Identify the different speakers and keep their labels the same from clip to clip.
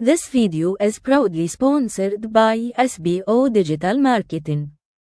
Speaker 1: This video is proudly sponsored by SBO Digital Marketing.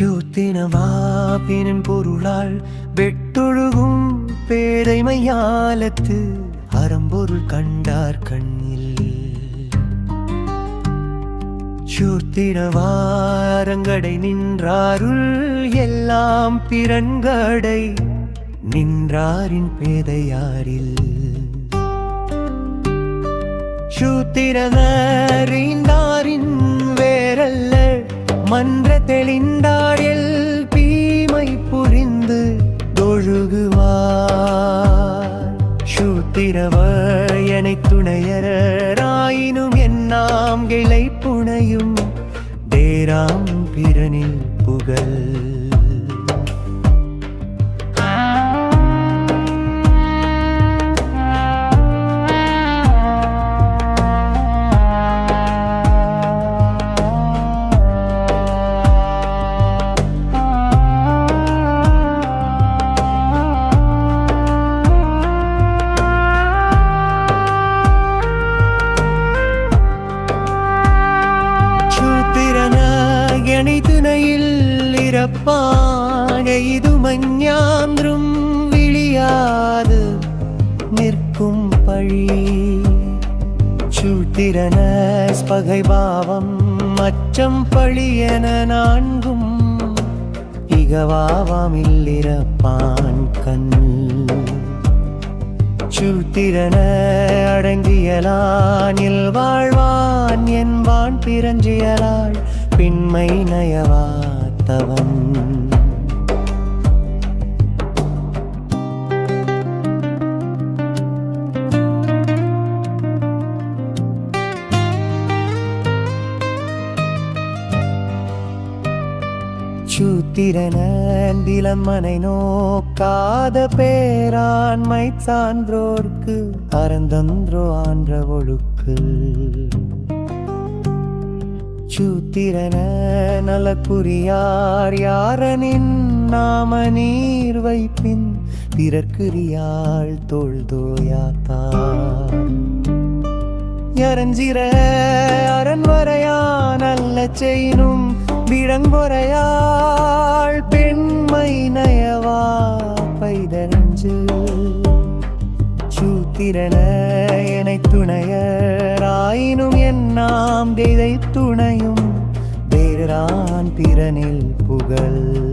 Speaker 2: யூத்தினவாப்பினின் பொருளால் வெட்டொழுகும் பேரைமையாலத்து அறம்பொருள் கண்டார் கண்ணில். சூத்திரவாரங்கடை நின்றாருள் எல்லாம் பிறன்கடை நின்றாரின் பேதையாரில். சூத்திரனறிந்தாரின் வேரல்ல மன்ற தெளிந்தாரில் பீமை புரிந்து தொழுகுவார். சூத்திரவயனை துணையராயினும் என்னாம் கிளை புனையும் தேராம் பிறனில் புகழ். இறப்பான இது மஞ்ஞான்றும் விழியாது நிற்கும் பழி. சூத்திரன பகை பாவம் அச்சம் பழி என நான்கும் இகவாவாமில்லிறப்பான் கண். சூத்திரன அடங்கியலானில் வாழ்வான் என்பான் பிறஞ்சியலாள். பின்மை நயவாத்தவன் மனை நோக்காத பேராண்மை சான்றோர்க்கு அறந்தன்றோ ஆன்ற ஒழுக்கு. சூத்திரன நலக்குரியார் யாரனின் நாம நீர் வைப்பின் பிறர்க்குரியாள் தோழ்தோயாத்தார் யரஞ்சிர அரண்வரையா நல்ல செய்யினும் விடங்கொரையாள் பெண்மை நயவா பைதரஞ்சு. சூத்திரன என துணையராயினும் என் நாம் துணையும் வேறான் பிறனில் புகழ்.